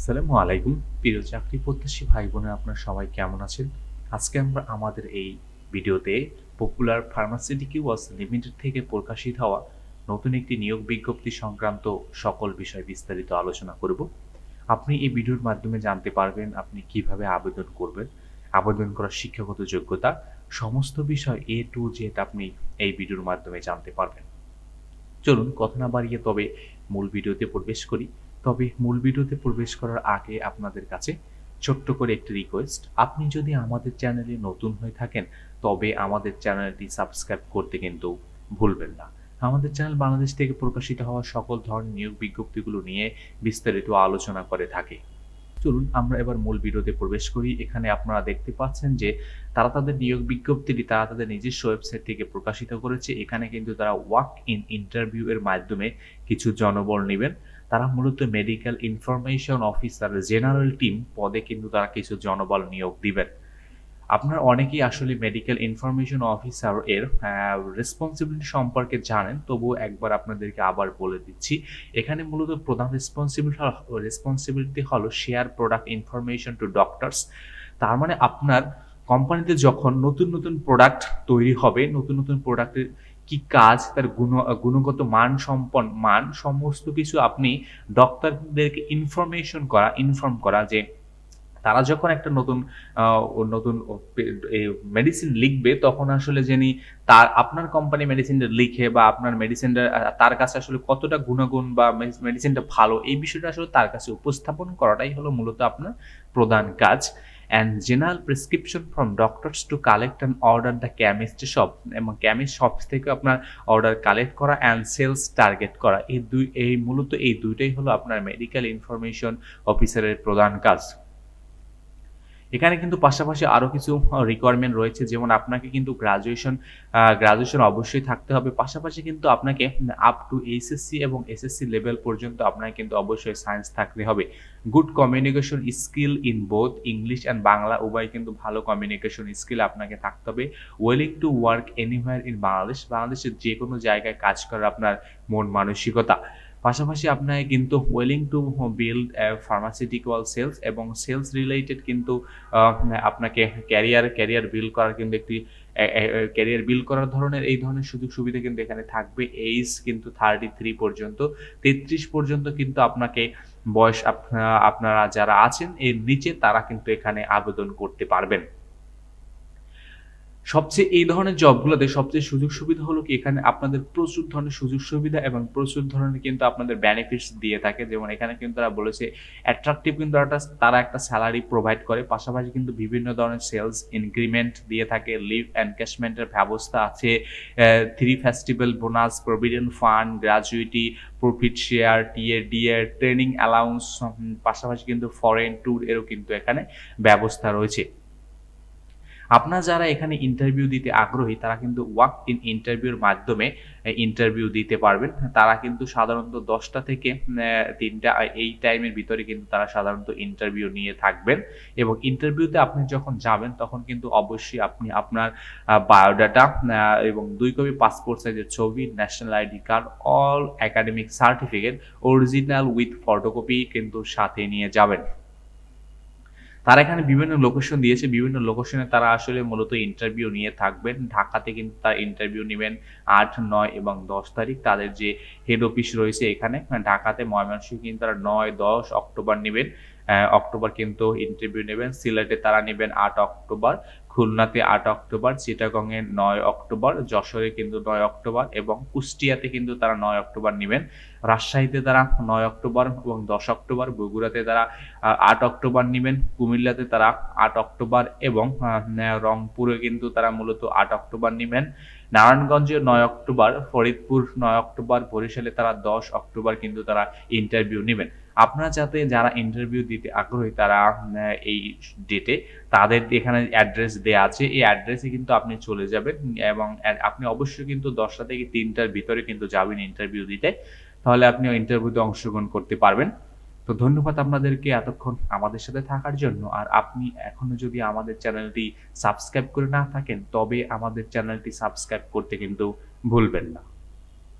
আসসালামু আলাইকুম। প্রিয় চাকরি প্রত্যাশী ভাই বোনেরা আপনারা সবাই কেমন আছেন? আজকে আমরা আমাদের এই ভিডিওতে পপুলার ফার্মাসিউটিক্যালস লিমিটেড থেকে প্রকাশিত হওয়া নতুন একটি নিয়োগ বিজ্ঞপ্তি সংক্রান্ত সকল বিষয় বিস্তারিত আলোচনা করব। আপনি এই ভিডিওর মাধ্যমে জানতে পারবেন আপনি কীভাবে আবেদন করবেন, আবেদন করার শিক্ষাগত যোগ্যতা, সমস্ত বিষয় এ টু জেড আপনি এই ভিডিওর মাধ্যমে জানতে পারবেন। চলুন, কথা না বাড়িয়ে তবে মূল ভিডিওতে প্রবেশ করি। তবে মূল ভিডিওতে প্রবেশ করার আগে আপনাদের কাছে ছোট্ট করে একটি রিকোয়েস্ট আপনি যদি আমাদের চ্যানেলে নতুন হয়ে থাকেন, তবে আমাদের চ্যানেলটি সাবস্ক্রাইব করতে কিন্তু ভুলবেন না। আমাদের চ্যানেল বাংলাদেশ থেকে প্রকাশিত হওয়া সকল ধরনের নিয়োগ বিজ্ঞপ্তিগুলো নিয়ে বিস্তারিত আলোচনা করে থাকে। চলুন, আমরা এবার মূল ভিডিওতে প্রবেশ করি। এখানে আপনারা দেখতে পাচ্ছেন যে তারা তাদের নিয়োগ বিজ্ঞপ্তিটি তারা তাদের নিজস্ব ওয়েবসাইট থেকে প্রকাশিত করেছে। এখানে কিন্তু তারা ওয়াক ইন ইন্টারভিউ এর মাধ্যমে কিছু জনবল নেবেন। তারা মূলত medical information officer general team পদে কিন্তু তারা কিছু জনবল নিয়োগ দিবেন। আপনার অনেকেই আসলে মেডিকেল ইনফরমেশন অফিসার এর রেসপন্সিবিলিটি সম্পর্কে জানেন, তবুও একবার আপনাদেরকে আবার বলে দিচ্ছি। এখানে মূলত প্রধান রেসপন্সিবিলিটি রেসপন্সিবিলিটি হলো share product information to doctors তার মানে আপনার কোম্পানিতে যখন নতুন নতুন প্রোডাক্ট তৈরি হবে, নতুন নতুন প্রোডাক্টের কি কাজ, তার গুণ গুণগত মান সম্পন্ন মান সমস্ত কিছু আপনি ডক্টরদেরকে ইনফরমেশন করা ইনফর্ম করা যে তারা যখন একটা নতুন নতুন মেডিসিন লিখবে, তখন আসলে যিনি তার, আপনার কোম্পানি মেডিসিনটা লিখে বা আপনার মেডিসিনটা তার কাছে আসলে কতটা গুণাগুণ বা মেডিসিনটা ভালো, এই বিষয়টা আসলে তার কাছে উপস্থাপন করাটাই হলো মূলত আপনার প্রধান কাজ। And general prescription from doctors to collect and order the chemist shop এবং কেমিস্ট শপস থেকে আপনার অর্ডার কালেক্ট করা অ্যান্ড সেলস টার্গেট করা। এই দুই, এই মূলত এই দুইটাই হলো আপনার মেডিকেল ইনফরমেশন অফিসারের প্রধান কাজ। এখানে কিন্তু পাশাপাশি আরও কিছু রিকোয়ারমেন্ট রয়েছে। যেমন আপনাকে কিন্তু গ্রাজুয়েশন গ্রাজুয়েশন অবশ্যই থাকতে হবে। পাশাপাশি কিন্তু আপনাকে আপ টু এইচএসসি এবং এসএসসি লেভেল পর্যন্ত আপনাকে কিন্তু অবশ্যই সায়েন্স থাকতে হবে। Good communication skill in both English and Bangla, উভয় কিন্তু ভালো কমিউনিকেশন স্কিল আপনাকে থাকতে হবে। Willing to work anywhere in Bangladesh বাংলাদেশের যে কোনো জায়গায় কাজ করার আপনার মন মানসিকতা। পাশাপাশি আপনাকে কিন্তু willing to build pharmaceutical sales এবং সেলস রিলেটেড কিন্তু আপনাকে ক্যারিয়ার ক্যারিয়ার বিল্ড করার কিন্তু একটি ক্যারিয়ার বিল্ড করার ধরনের এই ধরনের সুযোগ সুবিধা কিন্তু এখানে থাকবে। এইজ কিন্তু থার্টি থ্রি পর্যন্ত। তেত্রিশ পর্যন্ত কিন্তু আপনাকে বয়স আপনা- আপনারা যারা আছেন, এর নিচে তারা কিন্তু এখানে আবেদন করতে পারবেন। সবচেয়ে এই ধরনের জবগুলোতে সবচেয়ে সুযোগ সুবিধা হলো কি, এখানে আপনাদের প্রচুর ধরনের সুযোগ সুবিধা এবং প্রচুর ধরনের কিন্তু আপনাদের বেনিফিটস দিয়ে থাকে। যেমন এখানে কিন্তু তারা বলেছে অ্যাট্রাকটিভ কিন্তু একটা তারা একটা স্যালারি প্রোভাইড করে। পাশাপাশি কিন্তু বিভিন্ন ধরনের সেলস ইনক্রিমেন্ট দিয়ে থাকে। লিভ এনক্যাশমেন্টের ব্যবস্থা আছে। Three festival bonus provident fund gratuity profit share TA DA training allowance পাশাপাশি কিন্তু ফরেন ট্যুর এরও কিন্তু এখানে ব্যবস্থা রয়েছে। আপনারা যারা এখানে ইন্টারভিউ দিতে আগ্রহী, তারা কিন্তু ওয়াক ইন ইন্টারভিউর মাধ্যমে ইন্টারভিউ দিতে পারবেন। তারা কিন্তু সাধারণত দশটা থেকে তিনটা এই টাইমের ভিতরে কিন্তু তারা সাধারণত ইন্টারভিউ নিয়ে থাকবেন। এবং ইন্টারভিউতে আপনি যখন যাবেন, তখন কিন্তু অবশ্যই আপনি আপনার বায়োডাটা এবং দুই কপি পাসপোর্ট সাইজের ছবি national ID card all academic certificate original with photocopy কিন্তু সাথে নিয়ে যাবেন। তারা এখানে বিভিন্ন লোকেশন দিয়েছে। বিভিন্ন লোকেশনে তারা আসলে মূলত ইন্টারভিউ নিয়ে থাকবেন। ঢাকাতে কিন্তু তারা ইন্টারভিউ নেবেন আট, নয় এবং দশ তারিখ। তাদের যে হেড অফিস রয়েছে এখানে ঢাকাতে ময়মনসিংহ কিন্তু তারা নয়, দশ অক্টোবর নেবেন। অক্টোবর কিন্তু ইন্টারভিউ নেবেন। সিলেটে তারা নেবেন আট অক্টোবর। খুলনাতে আট অক্টোবর, চিটাগংয়ে নয় অক্টোবর, যশোরে কিন্তু নয় অক্টোবর এবং কুষ্টিয়াতে কিন্তু তারা নয় অক্টোবর নেবেন। রাজশাহীতে তারা নয় অক্টোবর এবং দশ অক্টোবর, বগুড়াতে তারা আট অক্টোবর নেবেন, কুমিল্লাতে তারা আট অক্টোবর এবং রংপুরে কিন্তু তারা মূলত আট অক্টোবর নেবেন। নারায়ণগঞ্জে নয় অক্টোবর, ফরিদপুর নয় অক্টোবর, বরিশালে তারা দশ অক্টোবর কিন্তু তারা ইন্টারভিউ নেবেন। আপনারা যাতে যারা ইন্টারভিউ দিতে আগ্রহী তারা এই ডেটে তাদের এখানে অ্যাড্রেস দেওয়া আছে। এই অ্যাড্রেসে কিন্তু আপনি চলে যাবেন এবং আপনি অবশ্যই কিন্তু দশটা থেকে তিনটার ভিতরে কিন্তু যাবেন ইন্টারভিউ দিতে। তাহলে আপনি ইন্টারভিউতে অংশগ্রহণ করতে পারবেন। তো ধন্যবাদ আপনাদেরকে এতক্ষণ আমাদের সাথে থাকার জন্য। আর আপনি এখনও যদি আমাদের চ্যানেলটি সাবস্ক্রাইব করে না থাকেন, তবে আমাদের চ্যানেলটি সাবস্ক্রাইব করতে কিন্তু ভুলবেন না।